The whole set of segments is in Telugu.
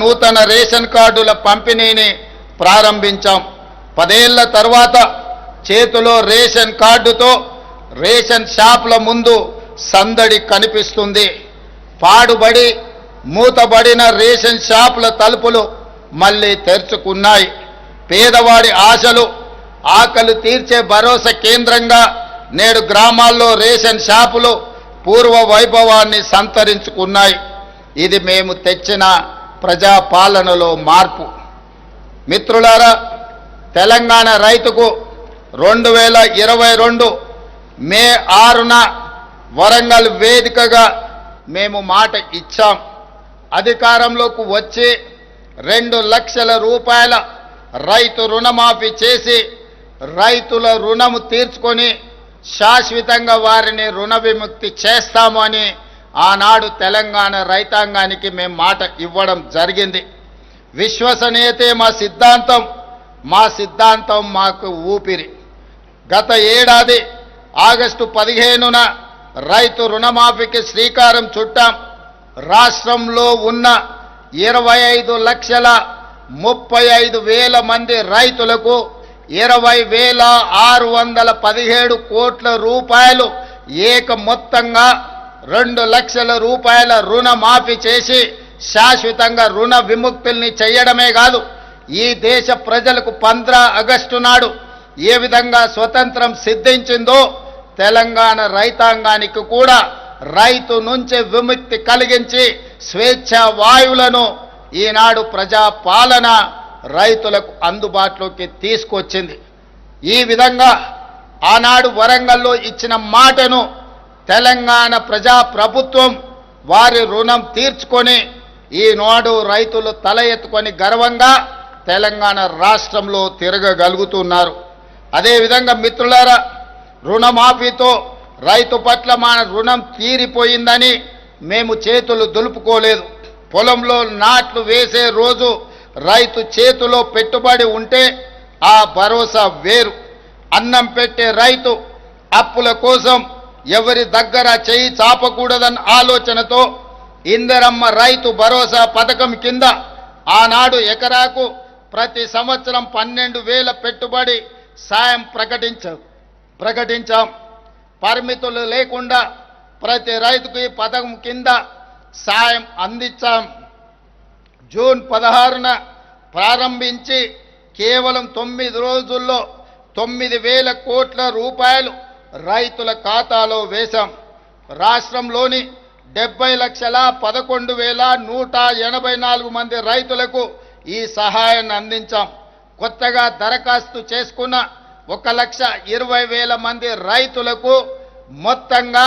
నూతన రేషన్ కార్డుల పంపిణీని ప్రారంభించాం. పదేళ్ళ తర్వాత చేతిలో రేషన్ కార్డుతో రేషన్ షాపుల ముందు సందడి కనిపిస్తుంది. పాడుబడి మూతబడిన రేషన్ షాపుల తలుపులు మళ్ళీ తెరుచుకున్నాయి. పేదవాడి ఆశలు ఆకలి తీర్చే భరోసా కేంద్రంగా నేడు గ్రామాల్లో రేషన్ షాపులు పూర్వ వైభవాన్ని సంతరించుకున్నాయి. ఇది మేము తెచ్చిన ప్రజాపాలనలో మార్పు. మిత్రులారా తెలంగాణ రైతుకు రెండు వేల ఇరవై రెండు మే ఆరున వరంగల్ వేదికగా మేము మాట ఇచ్చాం. అధికారంలోకి వచ్చి రెండు లక్షల రూపాయల రైతు రుణమాఫీ చేసి రైతుల రుణము తీర్చుకొని శాశ్వతంగా వారిని రుణ విముక్తి చేస్తాము అని ఆనాడు తెలంగాణ రైతాంగానికి మేము మాట ఇవ్వడం జరిగింది. విశ్వసనీయతే మా సిద్ధాంతం. మా సిద్ధాంతం మాకు ఊపిరి. గత ఏడాది ఆగస్టు పదిహేనున రైతు రుణమాఫీకి శ్రీకారం చుట్టాం. రాష్ట్రంలో ఉన్న ఇరవై ఐదు లక్షల ముప్పై ఐదు వేల మంది రైతులకు ఇరవై వేల ఆరు వందల పదిహేడు కోట్ల రూపాయలు ఏక మొత్తంగా రెండు లక్షల రూపాయల రుణమాఫీ చేసి శాశ్వతంగా రుణ విముక్తుల్ని చేయడమే కాదు ఈ దేశ ప్రజలకు పంద్ర ఆగస్టు నాడు ఏ విధంగా స్వతంత్రం సిద్ధించిందో తెలంగాణ రైతాంగానికి కూడా రైతు నుంచి విముక్తి కలిగించి స్వేచ్ఛ వాయువులను ఈనాడు ప్రజా పాలన రైతులకు అందుబాటులోకి తీసుకొచ్చింది. ఈ విధంగా ఆనాడు వరంగల్లో ఇచ్చిన మాటను తెలంగాణ ప్రజా ప్రభుత్వం వారి రుణం తీర్చుకొని ఈనాడు రైతులు తల ఎత్తుకొని గర్వంగా తెలంగాణ రాష్ట్రంలో తిరగగలుగుతున్నారు. అదేవిధంగా మిత్రులారా రుణమాఫీతో రైతు పట్ల మన రుణం తీరిపోయిందని మేము చేతులు దులుపుకోలేదు. పొలంలో నాట్లు వేసే రోజు రైతు చేతిలో పెట్టుబడి ఉంటే ఆ భరోసా వేరు. అన్నం పెట్టే రైతు అప్పుల కోసం ఎవరి దగ్గర చేయి చాపకూడదన్న ఆలోచనతో ఇందరమ్మ రైతు భరోసా పథకం కింద ఆనాడు ఎకరాకు ప్రతి సంవత్సరం పన్నెండు వేల పెట్టుబడి సాయం ప్రకటించ ప్రకటించాం. పరిమితులు లేకుండా ప్రతి రైతుకు ఈ పథకం కింద సాయం అందించాం. జూన్ పదహారున ప్రారంభించి కేవలం తొమ్మిది రోజుల్లో తొమ్మిది వేల కోట్ల రూపాయలు రైతుల ఖాతాలో వేశాం. రాష్ట్రంలోని డెబ్బై లక్షల పదకొండు వేల నూట ఎనభై నాలుగు మంది రైతులకు ఈ సహాయాన్ని అందించాం. కొత్తగా దరఖాస్తు చేసుకున్న ఒక లక్ష ఇరవై వేల మంది రైతులకు మొత్తంగా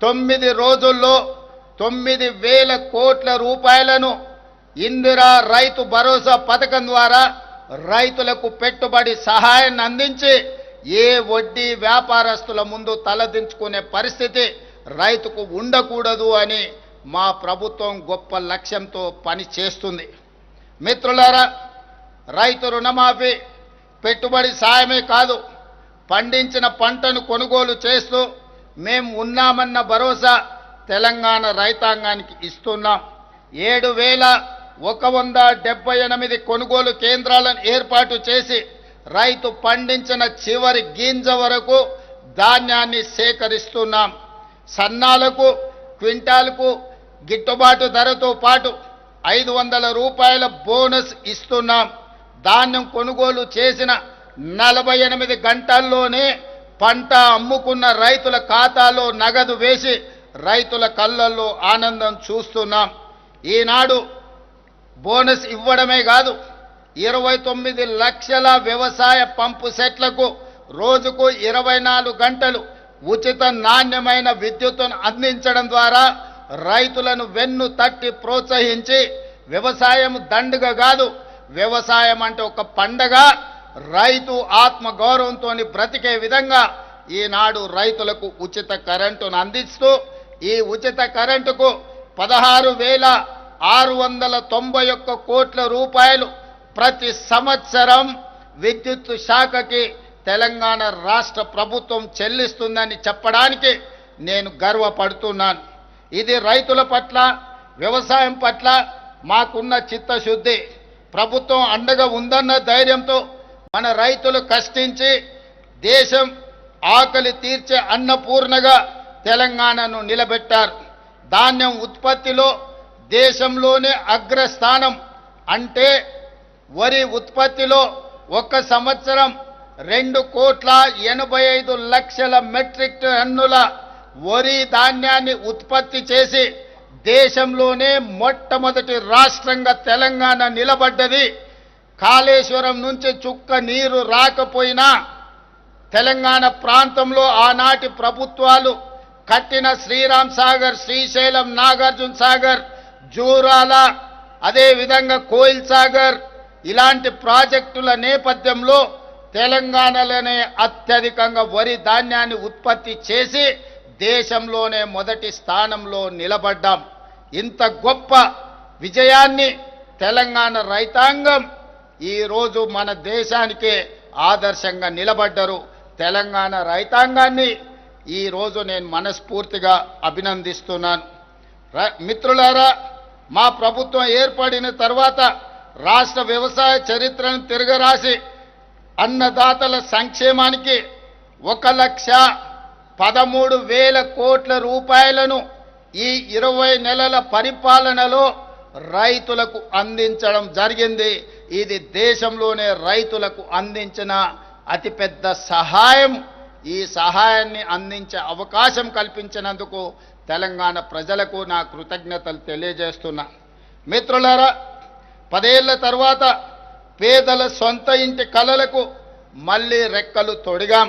తొమ్మిది రోజుల్లో తొమ్మిది వేల కోట్ల రూపాయలను ఇందిరా రైతు భరోసా పథకం ద్వారా రైతులకు పెట్టుబడి సహాయాన్ని అందించి ఏ వడ్డీ వ్యాపారస్తుల ముందు తలదించుకునే పరిస్థితి రైతుకు ఉండకూడదు అని మా ప్రభుత్వం గొప్ప లక్ష్యంతో పని చేస్తుంది. మిత్రులారా రైతు రుణమాఫీ పెట్టుబడి సాయమే కాదు పండించిన పంటను కొనుగోలు చేస్తూ మేము ఉన్నామన్న భరోసా తెలంగాణ రైతాంగానికి ఇస్తున్నాం. ఏడు వేల ఒక వంద డెబ్బై ఎనిమిది కొనుగోలు కేంద్రాలను ఏర్పాటు చేసి రైతు పండించిన చివరి గింజ వరకు ధాన్యాన్ని సేకరిస్తున్నాం. సన్నాలకు క్వింటాల్కు గిట్టుబాటు ధరతో పాటు ఐదు వందల రూపాయల బోనస్ ఇస్తున్నాం. ధాన్యం కొనుగోలు చేసిన నలభై ఎనిమిది గంటల్లోనే పంట అమ్ముకున్న రైతుల ఖాతాలో నగదు వేసి రైతుల కళ్ళల్లో ఆనందం చూస్తున్నాం. ఈనాడు బోనస్ ఇవ్వడమే కాదు ఇరవై తొమ్మిది లక్షల వ్యవసాయ పంపు సెట్లకు రోజుకు ఇరవై నాలుగు గంటలు ఉచిత నాణ్యమైన విద్యుత్తును అందించడం ద్వారా రైతులను వెన్ను తట్టి ప్రోత్సహించి వ్యవసాయం దండుగ కాదు వ్యవసాయం అంటే ఒక పండగ. రైతు ఆత్మగౌరవంతో బ్రతికే విధంగా ఈనాడు రైతులకు ఉచిత కరెంటును అందిస్తూ ఈ ఉచిత కరెంటుకు పదహారు వేల ఆరు వందల తొంభై ఒక్క కోట్ల రూపాయలు ప్రతి సంవత్సరం విద్యుత్ శాఖకి తెలంగాణ రాష్ట్ర ప్రభుత్వం చెల్లిస్తుందని చెప్పడానికి నేను గర్వపడుతున్నాను. ఇది రైతుల పట్ల వ్యవసాయం పట్ల మాకున్న చిత్తశుద్ధి. ప్రభుత్వం అండగా ఉందన్న ధైర్యంతో మన రైతులు కష్టించి దేశం ఆకలి తీర్చే అన్నపూర్ణగా తెలంగాణను నిలబెట్టారు. ధాన్యం ఉత్పత్తిలో దేశంలోనే అగ్రస్థానం అంటే వరి ఉత్పత్తిలో ఒక సంవత్సరం రెండు కోట్ల ఎనభై ఐదు లక్షల మెట్రిక్ టన్నుల వరి ధాన్యాన్ని ఉత్పత్తి చేసి దేశంలోనే మొట్టమొదటి రాష్ట్రంగా తెలంగాణ నిలబడ్డది. కాళేశ్వరం నుంచి చుక్క నీరు రాకపోయినా తెలంగాణ ప్రాంతంలో ఆనాటి ప్రభుత్వాలు కట్టిన శ్రీరామ్ సాగర్ శ్రీశైలం నాగార్జున సాగర్ జూరాల అదేవిధంగా కోయిల్ సాగర్ ఇలాంటి ప్రాజెక్టుల నేపథ్యంలో తెలంగాణలోనే అత్యధికంగా వరి ధాన్యాన్ని ఉత్పత్తి చేసి దేశంలోనే మొదటి స్థానంలో నిలబడ్డాం. ఇంత గొప్ప విజయాన్ని తెలంగాణ రైతాంగం ఈరోజు మన దేశానికే ఆదర్శంగా నిలబడ్డరు. తెలంగాణ రైతాంగాన్ని ఈరోజు నేను మనస్ఫూర్తిగా అభినందిస్తున్నాను. మిత్రులారా మా ప్రభుత్వం ఏర్పడిన తర్వాత రాష్ట్ర వ్యవసాయ చరిత్రను తిరగరాసి అన్నదాతల సంక్షేమానికి ఒక లక్ష పదమూడు వేల కోట్ల రూపాయలను ఈ ఇరవై నెలల పరిపాలనలో రైతులకు అందించడం జరిగింది. ఇది దేశంలోనే రైతులకు అందించిన అతిపెద్ద సహాయం. ఈ సహాయాన్ని అందించే అవకాశం కల్పించినందుకు తెలంగాణ ప్రజలకు నా కృతజ్ఞతలు తెలియజేస్తున్నా. మిత్రులారా పదేళ్ళ తర్వాత పేదల సొంత ఇంటి కలలకు మళ్ళీ రెక్కలు తొడిగాం.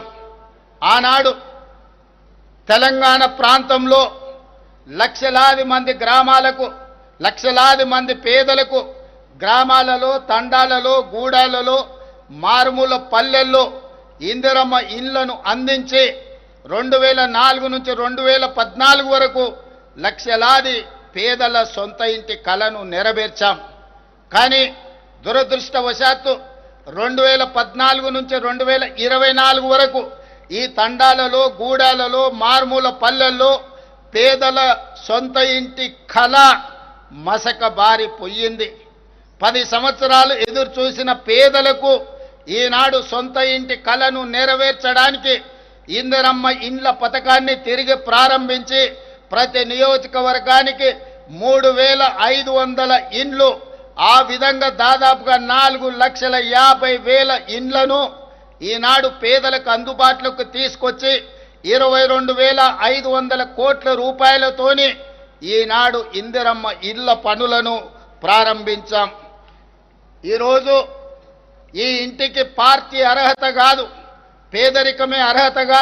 ఆనాడు తెలంగాణ ప్రాంతంలో లక్షలాది మంది గ్రామాలకు లక్షలాది మంది పేదలకు గ్రామాలలో తండాలలో గూడాలలో మారుమూల పల్లెల్లో ఇందిరమ్మ ఇళ్ళను అందించి రెండు వేల నాలుగు నుంచి రెండు వేల పద్నాలుగు వరకు లక్షలాది పేదల సొంత ఇంటి కలను నెరవేర్చాం. కానీ దురదృష్టవశాత్తు రెండు వేల పద్నాలుగు నుంచి రెండు వేల ఇరవై నాలుగు వరకు ఈ తండాలలో గూడాలలో మారుమూల పల్లెల్లో పేదల సొంత ఇంటి కళ మసక బారి పొయ్యింది. పది సంవత్సరాలు ఎదురు చూసిన పేదలకు ఈనాడు సొంత ఇంటి కళను నెరవేర్చడానికి ఇందిరమ్మ ఇండ్ల పథకాన్ని తిరిగి ప్రారంభించి ప్రతి నియోజకవర్గానికి మూడు వేల ఐదు వందల ఇండ్లు ఆ విధంగా దాదాపుగా నాలుగు లక్షల యాభై వేల ఇండ్లను ఈనాడు పేదలకు అందుబాటులోకి తీసుకొచ్చి ఇరవై రెండు వేల ఐదు వందల కోట్ల రూపాయలతోని ఈనాడు ఇందిరమ్మ ఇళ్ళ పనులను ప్రారంభించాం. ఈరోజు ఈ ఇంటికి పార్టీ అర్హత కాదు పేదరికమే అర్హతగా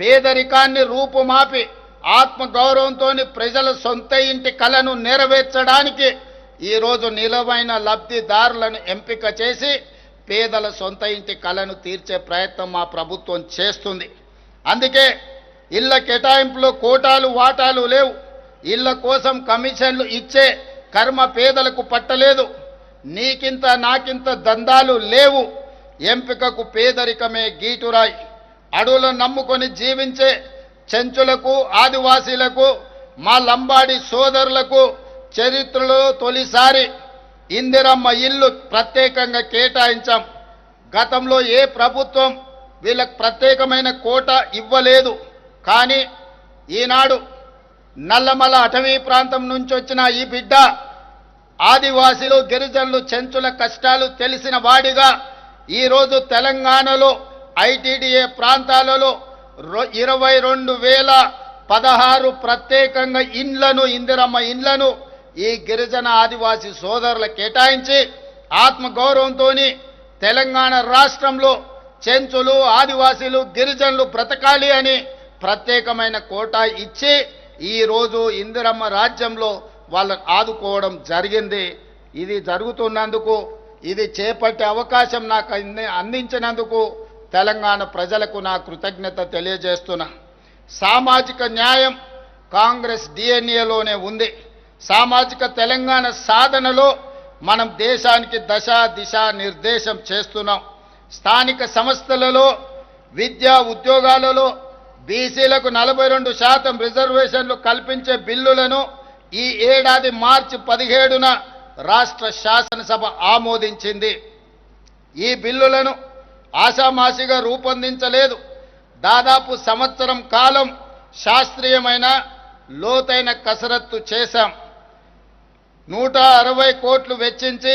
పేదరికాన్ని రూపుమాపి ఆత్మగౌరవంతో ప్రజల సొంత ఇంటి కలను నెరవేర్చడానికి ఈరోజు నిలవైన లబ్ధిదారులను ఎంపిక చేసి పేదల సొంత ఇంటి కలను తీర్చే ప్రయత్నం మా ప్రభుత్వం చేస్తుంది. అందుకే ఇళ్ళ కేటాయింపులు కోటాలు వాటాలు లేవు. ఇళ్ళ కోసం కమిషన్లు ఇచ్చే కర్మ పేదలకు పట్టలేదు. నీకింత నాకింత దందాలు లేవు. ఎంపికకు పేదరికమే గీటురాయి. అడవులను నమ్ముకొని జీవించే చెంచులకు ఆదివాసీలకు మా లంబాడి సోదరులకు చరిత్రలో తొలిసారి ఇందిరమ్మ ఇల్లు ప్రత్యేకంగా కేటాయించాం. గతంలో ఏ ప్రభుత్వం వీళ్ళకు ప్రత్యేకమైన కోట ఇవ్వలేదు. కానీ ఈనాడు నల్లమల అటవీ ప్రాంతం నుంచి వచ్చిన ఈ బిడ్డ ఆదివాసీలు గిరిజనులు చెంచుల కష్టాలు తెలిసిన వాడిగా ఈరోజు తెలంగాణలో ఐటీడీఏ ప్రాంతాలలో రొ- ఇరవై రెండు వేల పదహారు ప్రత్యేకంగా ఇండ్లను ఇందిరమ్మ ఇండ్లను ఈ గిరిజన ఆదివాసీ సోదరుల కేటాయించి ఆత్మగౌరవంతో తెలంగాణ రాష్ట్రంలో చెంచులు ఆదివాసీలు గిరిజనులు బ్రతకాలి అని ప్రత్యేకమైన కోటా ఇచ్చి ఈరోజు ఇందిరమ్మ రాజ్యంలో వాళ్ళని ఆదుకోవడం జరిగింది. ఇది జరుగుతున్నందుకు ఇది చేపట్టే అవకాశం నాకు అందించినందుకు తెలంగాణ ప్రజలకు నా కృతజ్ఞత తెలియజేస్తున్నా. సామాజిక న్యాయం కాంగ్రెస్ డిఎన్ఏలోనే ఉంది. సామాజిక తెలంగాణ సాధనలో మనం దేశానికి దశ దిశ నిర్దేశం చేస్తున్నాం. స్థానిక సంస్థలలో విద్యా ఉద్యోగాలలో బీసీలకు నలభై రెండు శాతం రిజర్వేషన్లు కల్పించే బిల్లులను ఈ ఏడాది మార్చి పదిహేడున రాష్ట్ర శాసనసభ ఆమోదించింది. ఈ బిల్లులను ఆషామాషిగా రూపొందించలేదు. దాదాపు సంవత్సరం కాలం శాస్త్రీయమైన లోతైన కసరత్తు చేశాం. నూట అరవై కోట్లు వెచ్చించి